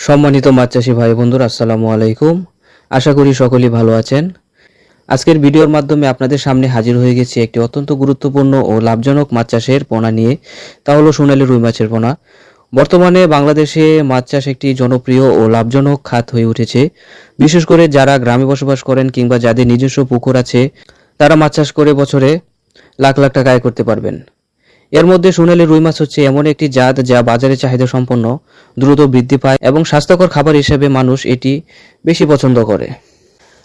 সম্মানিত মাছ চাষি ভাই বন্ধুরা, আসসালামু আলাইকুম। আশা করি সকলেই ভালো আছেন। আজকের ভিডিওর মাধ্যমে আপনাদের সামনে হাজির হয়ে গেছি একটি অত্যন্ত গুরুত্বপূর্ণ ও লাভজনক মাছ চাষের পোনা নিয়ে, তা হলো সোনালী রুই মাছের পোনা। বর্তমানে বাংলাদেশে মাছ চাষ একটি জনপ্রিয় ও লাভজনক খাত হয়ে উঠেছে। বিশেষ করে যারা গ্রামে বসবাস করেন কিংবা যাদের নিজস্ব পুকুর আছে, তারা মাছ চাষ করে বছরে লাখ লাখ টাকা আয় করতে পারবেন। এর মধ্যে সোনালী রুই মাছ হচ্ছে এমন একটি জাত যা বাজারে চাহিদা সম্পন্ন, দ্রুত বৃদ্ধি পায় এবং স্বাস্থ্যকর খাবার হিসেবে মানুষ এটি বেশি পছন্দ করে।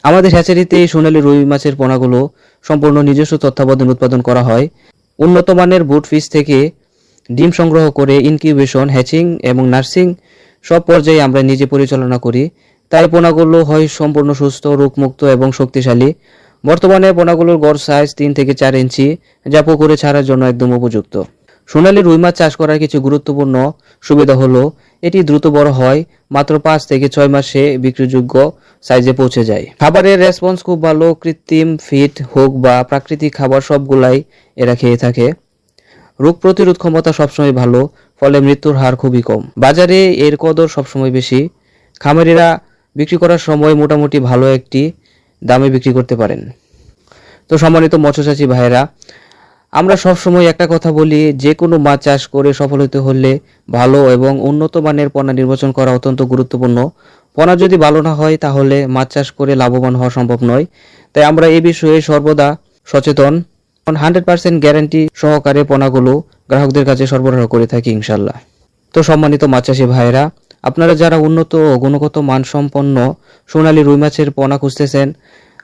আমাদের হ্যাচারিতে এই সোনালী রুই মাছের পোনাগুলো সম্পূর্ণ নিজস্ব তত্ত্বাবধান উৎপাদন করা হয়। উন্নত মানের বুট ফিস থেকে ডিম সংগ্রহ করে ইনকিউবেশন, হ্যাচিং এবং নার্সিং সব পর্যায়ে আমরা নিজে পরিচালনা করি। তাই পোনাগুলো হয় সম্পূর্ণ সুস্থ, রোগমুক্ত এবং শক্তিশালী। বর্তমানে পোনাগুলোর গড় সাইজ তিন থেকে চার ইঞ্চি, যা পুকুরে ছাড়ার জন্য একদম উপযুক্ত। সোনালি রুই মাছ চাষ করার কিছু গুরুত্বপূর্ণ সুবিধা হলো, এটি দ্রুত বড় হয়, মাত্র পাঁচ থেকে ছয় মাসে বিক্রিযোগ্য সাইজে পৌঁছে যায়। খাবারের রেসপন্স খুব ভালো, কৃত্রিম ফিট হোক বা প্রাকৃতিক খাবার সবগুলাই এরা খেয়ে থাকে। রোগ প্রতিরোধ ক্ষমতা সবসময় ভালো, ফলে মৃত্যুর হার খুবই কম। বাজারে এর কদর সবসময় বেশি। খামারিরা বিক্রি করার সময় মোটামুটি ভালো একটি দামে বিক্রি করতে পারেন। তো সম্মানিত মৎস্যচাষী ভাইয়েরা, আমরা সবসময় একটা কথা বলি, যে কোনো মাছ চাষ করে সফল হতে হলে ভালো এবং উন্নত মানের পোনা নির্বাচন করা অত্যন্ত গুরুত্বপূর্ণ। পোনা যদি ভালো না হয়, তাহলে মাছ চাষ করে লাভবান হওয়া সম্ভব নয়। তাই আমরা এ বিষয়ে সর্বদা সচেতন, হান্ড্রেড পার্সেন্ট গ্যারান্টি সহকারে পোনাগুলো গ্রাহকদের কাছে সরবরাহ করে থাকি ইনশাল্লাহ তো সম্মানিত মাছ চাষী ভাইয়েরা আপনারা যারা উন্নত ও গুণগত মানসম্পন্ন সোনালী রুই মাছের পোনা খুঁজতেছেন,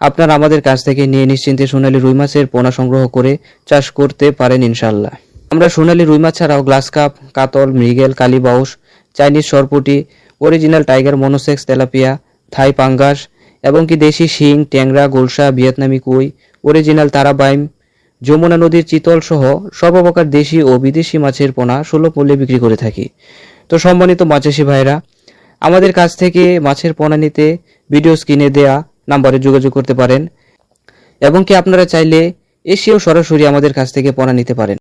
আপনারা আমাদের কাছ থেকে নিয়ে নিশ্চিন্তে সোনালী রুই মাছের পোনা সংগ্রহ করে চাষ করতে পারেন ইনশাল্লাহ আমরা সোনালী রুই মাছ ছাড়াও গ্লাস কাপ, কাতল, মৃগেল কালীবাউস Chinese সরপুটি, original tiger monosex, tilapia, Thai পাঙ্গাস এবং কি দেশি শিং, ট্যাংরা, গোলসা, ভিয়েতনামি কুই, অরিজিনাল তারাবাইম, যমুনা নদীর চিতল সহ সর্বপ্রকার দেশি ও বিদেশি মাছের পোনা সুলভ মূল্যে বিক্রি করে থাকি। তো সম্মানিত মাছাশি ভাইরা আমাদের কাছ থেকে মাছের পোনা নিতে ভিডিও স্ক্রিনে দেয়া নাম্বারে যোগাযোগ করতে পারেন এবং কি আপনারা চাইলে এসেও সরাসরি আমাদের কাছ থেকে পোনা নিতে পারেন।